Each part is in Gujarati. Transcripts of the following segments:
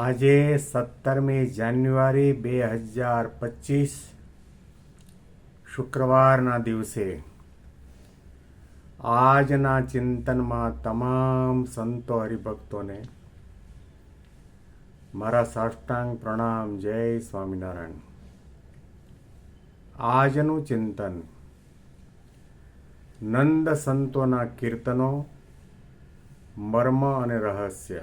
આજે સત્તરમી જાન્યુઆરી બે હજાર પચીસ, શુક્રવારના દિવસે. આજના ચિંતનમાં તમામ સંતો હરિભક્તોને મારા સાષ્ટાંગ પ્રણામ, જય સ્વામિનારાયણ. આજનું ચિંતન નંદ સંતોના કીર્તનો, મર્મ અને રહસ્ય.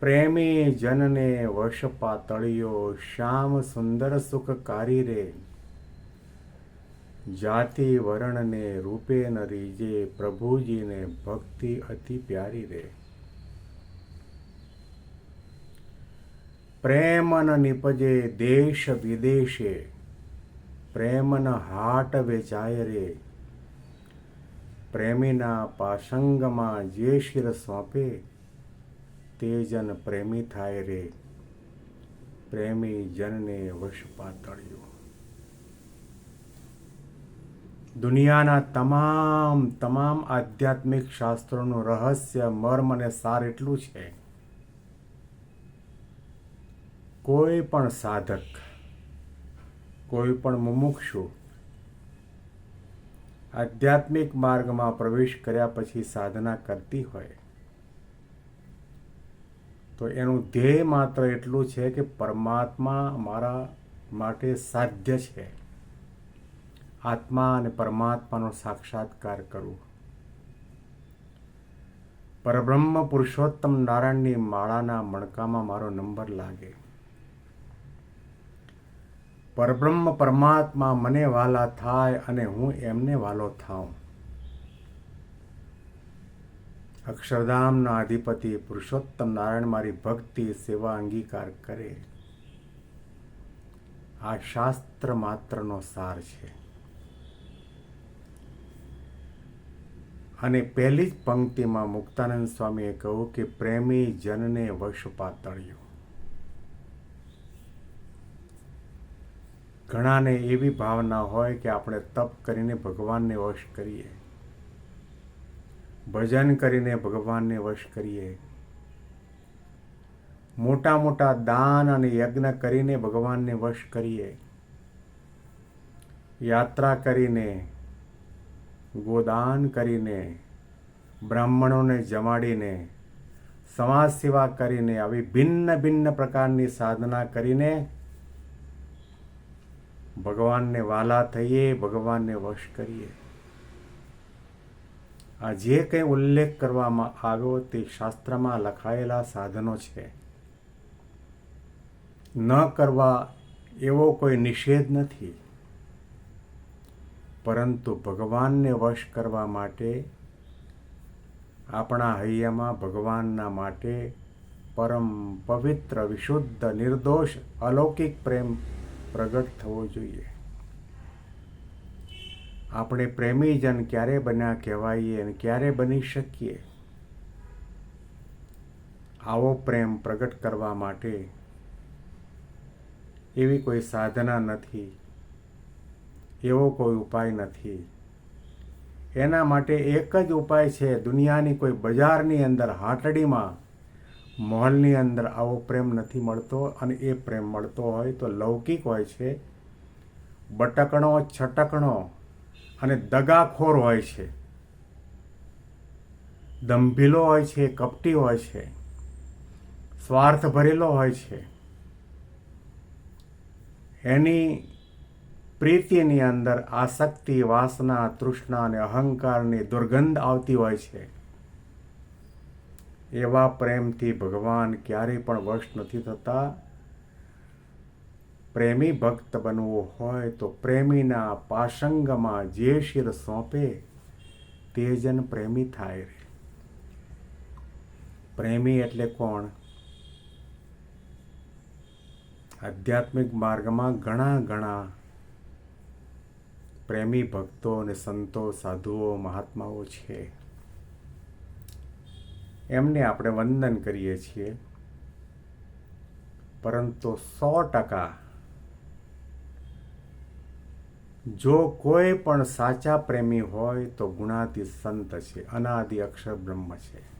પ્રેમી જનને વશ પાતળિયો શ્યામ સુંદર સુખકારી રે. જાતિ વર્ણને રૂપે ન રીજે, પ્રભુજીને ભક્તિ અતિ પ્યારી રે. પ્રેમ નિપજે, દેશ વિદેશે. પ્રેમન હાટ વેચાય રે. પ્રેમીના પાસંગમાં જે શિર સોંપે તે જન પ્રેમી થાય રે. પ્રેમી જનને વશ પાતળ્યું. દુનિયાના તમામ તમામ આધ્યાત્મિક શાસ્ત્રોનું રહસ્ય, મર્મ અને સાર એટલું છે. કોઈ પણ સાધક, કોઈ પણ મુમુક્ષુ આધ્યાત્મિક માર્ગમાં પ્રવેશ કર્યા પછી સાધના કરતી હોય. તો એનું ધ્યેય માત્ર એટલું છે કે પરમાત્મા મારા માટે સાધ્ય છે. આત્મા અને પરમાત્માનો સાક્ષાત્કાર કરવો પરબ્રહ્મ પુરુષોત્તમ નારાયણની માળાના મણકામાં મારો નંબર લાગે. પરબ્રહ્મ પરમાત્મા મને વાલા થાય અને હું એમને વાલો થાઉં. અક્ષરધામના અધિપતિ પુરુષોત્તમ નારાયણ મારી ભક્તિ સેવા અંગીકાર કરે. આ શાસ્ત્ર માત્રનો સાર છે. અને પહેલી જ પંક્તિમાં મુક્તાનંદ સ્વામીએ કહ્યું કે પ્રેમી જનને વશ પાતળ્યો. ઘણાને એવી ભાવના હોય કે આપણે તપ કરીને ભગવાનને વશ કરીએ. ભજન કરીને ભગવાનને વશ કરીએ. મોટા મોટા દાન અને યજ્ઞ કરીને ભગવાનને વશ કરીએ. યાત્રા કરીને, ગોદાન કરીને, બ્રાહ્મણોને જમાડીને, સમાજ સેવા કરીને, આવી ભિન્ન ભિન્ન પ્રકારની સાધના કરીને ભગવાનને વાલા થઈએ, ભગવાનને વશ કરીએ. જે કંઈ ઉલ્લેખ કરવામાં આવ્યો તે શાસ્ત્રમાં લખાયેલા સાધનો છે. ન કરવા એવો કોઈ નિષેધ નથી. પરંતુ ભગવાનને વશ કરવા માટે, આપણા હૈયામાં ભગવાનના માટે પરમ પવિત્ર, વિશુદ્ધ, નિર્દોષ, અલૌકિક પ્રેમ પ્રગટ થવો જોઈએ. આપણે પ્રેમીજન ક્યારે બન્યા કહેવાઈએ અને ક્યારે બની શકીએ? આવો પ્રેમ પ્રગટ કરવા માટે એવી કોઈ સાધના નથી, એવો કોઈ ઉપાય નથી. એના માટે એક જ ઉપાય છે, દુનિયાની કોઈ બજારની અંદર હાટડીમાં, મહોલની અંદર આવો પ્રેમ નથી મળતો અને એ પ્રેમ મળતો હોય તો લૌકિક હોય છે, બટકણો, છટકણો અને દગાખોર હોય છે. દંભીલો હોય છે, કપટી હોય છે. સ્વાર્થ ભરેલો હોય છે. એની પ્રીતિની અંદર આસક્તિ, વાસના, તૃષ્ણા અને અહંકારની દુર્ગંધ આવતી હોય છે. એવા પ્રેમથી ભગવાન ક્યારેય પણ વશ નથી થતા. પ્રેમી ભક્ત બનવું હોય તો પ્રેમીના પાસંગમાં જે શિર સોંપે, તે જન પ્રેમી થાય રે. પ્રેમી એટલે કોણ? આધ્યાત્મિક માર્ગમાં ઘણા ઘણા પ્રેમી ભક્તો અને સંતો, સાધુઓ, મહાત્માઓ છે. એમને આપણે વંદન કરીએ છીએ. પરંતુ સો ટકા જો કોઈ પણ સાચા પ્રેમી હોય તો ગુણાતી સંત છે, અનાદિ અક્ષર બ્રહ્મ છે.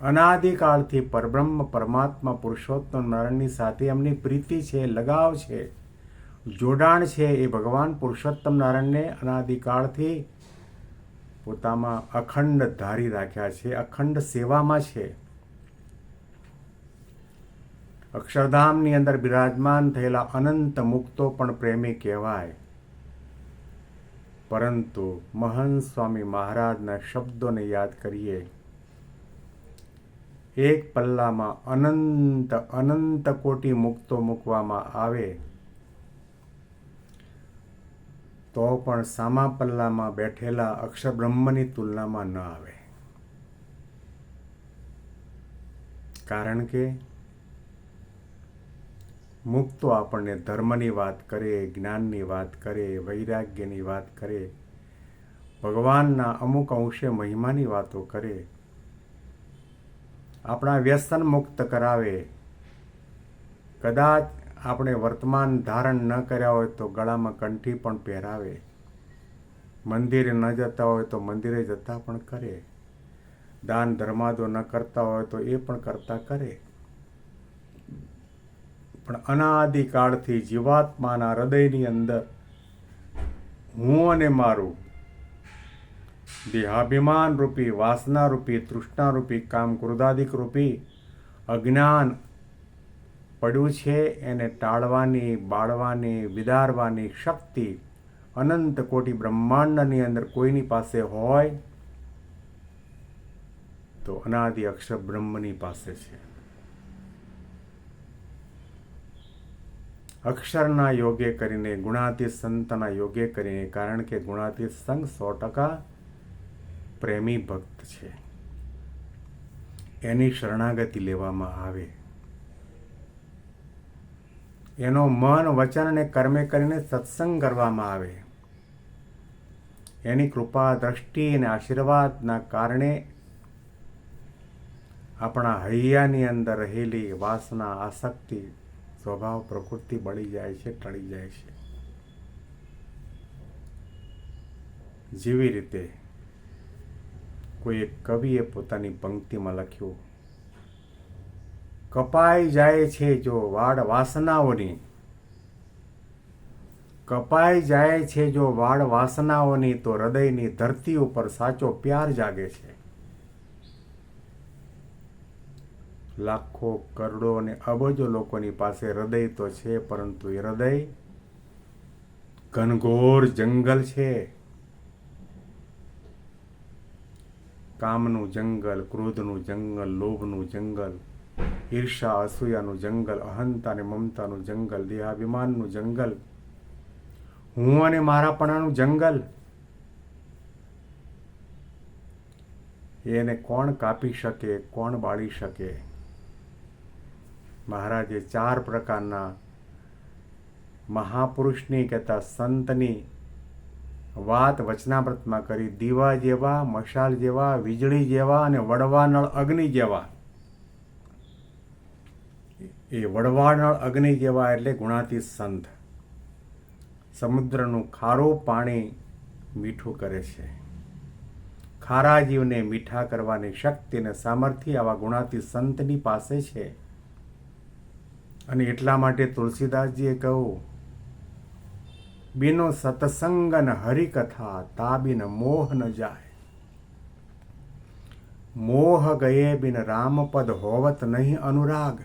અનાદિકાળથી પરબ્રહ્મ પરમાત્મા પુરુષોત્તમ નારાયણની સાથે એમની પ્રીતિ છે, લગાવ છે. જોડાણ છે એ ભગવાન પુરુષોત્તમ નારાયણને અનાદિકાળથી પોતામાં અખંડ ધારી રાખ્યા છે, અખંડ સેવામાં છે. અક્ષરધામની અંદર બિરાજમાન થયેલા અનંત મુક્તો પણ પ્રેમી કહેવાય. પરંતુ મહંત સ્વામી મહારાજના શબ્દોને યાદ કરીએ. એક પલ્લામાં અનંત અનંત કોટી મુક્તો મૂકવામાં આવે. તો પણ સામા પલ્લામાં બેઠેલા અક્ષર બ્રહ્મની તુલનામાં ન આવે. કારણ કે મુક્તો આપણને ધર્મની વાત કરે, જ્ઞાનની વાત કરે, વૈરાગ્યની વાત કરે, ભગવાનના અમુક અંશે મહિમાની વાતો કરે, આપણા વ્યસન મુક્ત કરાવે, કદાચ આપણે વર્તમાન ધારણ ન કર્યા હોય તો ગળામાં કંઠી પણ પહેરાવે, મંદિરે ન જતા હોય તો મંદિરે જતા પણ કરે, દાન ધર્માદો ન કરતા હોય તો એ પણ કરતા કરે. પણ અનાદિકાળથી જીવાત્માના હૃદયની અંદર હું અને મારું દેહાભિમાન રૂપી, વાસના રૂપી, તૃષ્ણા રૂપી, કામ ક્રોધાદિક રૂપી અજ્ઞાન પડ્યું છે એને ટાળવાની, બાળવાની, વિદારવાની શક્તિ અનંત કોટી બ્રહ્માંડની અંદર કોઈની પાસે હોય તો અનાદિ અક્ષર બ્રહ્મની પાસે છે. અક્ષરના યોગે કરીને, ગુણાતીત સંતના યોગે કરીને, કારણ કે ગુણાતીત સંઘ સો ટકા પ્રેમી ભક્ત છે. એની શરણાગતિ લેવામાં આવે. એનો મન, વચન અને કર્મે કરીને સત્સંગ કરવામાં આવે. એની કૃપા, દ્રષ્ટિ અને આશીર્વાદના કારણે આપણા હૈયાની અંદર રહેલી વાસના, આસક્તિ સ્વભાવ પ્રકૃતિ બળી જાય છે, ટળી જાય છે. જેવી રીતે કોઈ એક કવિએ પોતાની પંક્તિમાં લખ્યું, કપાઈ જાય છે જો વાડ વાસનાઓની, કપાઈ જાય છે જો વાડ વાસનાઓની તો હૃદયની ધરતી ઉપર સાચો પ્યાર જાગે છે. લાખો કરોડો અને અબજો લોકોની પાસે હૃદય તો છે, પરંતુ એ હૃદય ઘનઘોર જંગલ છે. કામનું જંગલ, ક્રોધનું જંગલ, લોભનું જંગલ, ઈર્ષા, અસૂયાનું જંગલ, અહંતા અને મમતાનું જંગલ, દેહાભિમાનનું જંગલ. હું અને મારાપણાનું જંગલ. એને કોણ કાપી શકે, કોણ બાળી શકે? મહારાજે ચાર પ્રકારના મહાપુરુષની કહેતા સંતની વાત વચનાવ્રતમાં કરી. દીવા જેવા, મશાલ જેવા, વીજળી જેવા અને વડવાનળ અગ્નિ જેવા. એ વડવાનળ અગ્નિ જેવા એટલે ગુણાતી સંત. સમુદ્રનું ખારું પાણી મીઠું કરે છે. ખારા જીવને મીઠા કરવાની શક્તિ અને સામર્થ્ય આવા ગુણાતી સંતની પાસે છે. અને એટલા માટે તુલસીદાસજીએ કહ્યું, બિનો સત્સંગ ન હરિકથા, તાબિન મોહ ન જાય. મોહ ગયે બિન રામપદ હોવત નહીં અનુરાગ.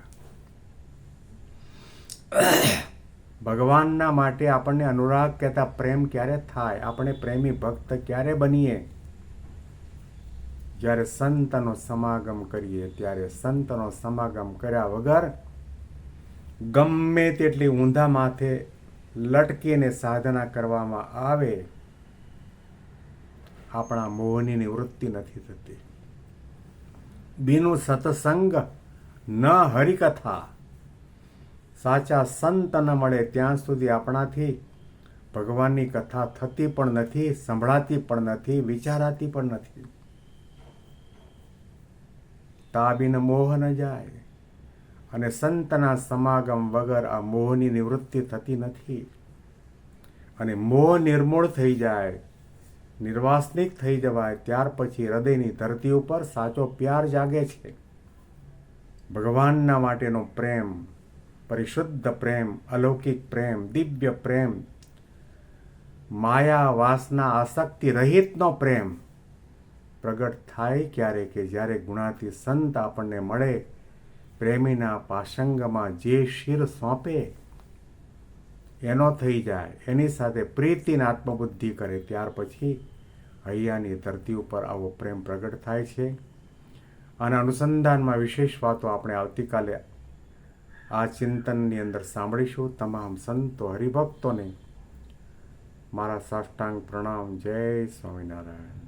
ભગવાનના માટે આપણને અનુરાગ કહેતા પ્રેમ ક્યારે થાય? આપણે પ્રેમી ભક્ત ક્યારે બનીએ? જ્યારે સંતનો સમાગમ કરીએ, ત્યારે સંતનો સમાગમ કર્યા વગર ગમે તેટલી ઊંધા માથે લટકીને સાધના કરવામાં આવે, આપણા મોહની નિવૃત્તિ નથી થતી. બીનું સત્સંગ ન હરિકથા. સાચા સંત ન મળે ત્યાં સુધી આપણાથી. ભગવાનની કથા થતી પણ નથી, સંભળાતી પણ નથી, વિચારાતી પણ નથી. તાબીન મોહ ન જાય. અને સંતના સમાગમ વગર આ મોહની નિવૃત્તિ થતી નથી. અને મોહ નિર્મૂળ થઈ જાય, નિર્વાસનિક થઈ જવાય, ત્યાર પછી હૃદયની ધરતી ઉપર સાચો પ્યાર જાગે છે. ભગવાનના માટેનો પ્રેમ, પરિશુદ્ધ પ્રેમ, અલૌકિક પ્રેમ, દિવ્ય પ્રેમ, માયા વાસના આસક્તિ રહિતનો પ્રેમ પ્રગટ થાય ક્યારે કે જ્યારે ગુણાતી સંત આપણને મળે પ્રેમીના પાસંગમાં જે શિર સોંપે, એનો થઈ જાય, એની સાથે પ્રીતિને આત્મબુદ્ધિ કરે, ત્યાર પછી હૈયાની ધરતી ઉપર આવો પ્રેમ પ્રગટ થાય છે. અને અનુસંધાનમાં વિશેષ વાતો આપણે આવતીકાલે આ ચિંતનની અંદર સાંભળીશું. તમામ સંતો હરિભક્તોને મારા સાષ્ટાંગ પ્રણામ. જય સ્વામિનારાયણ.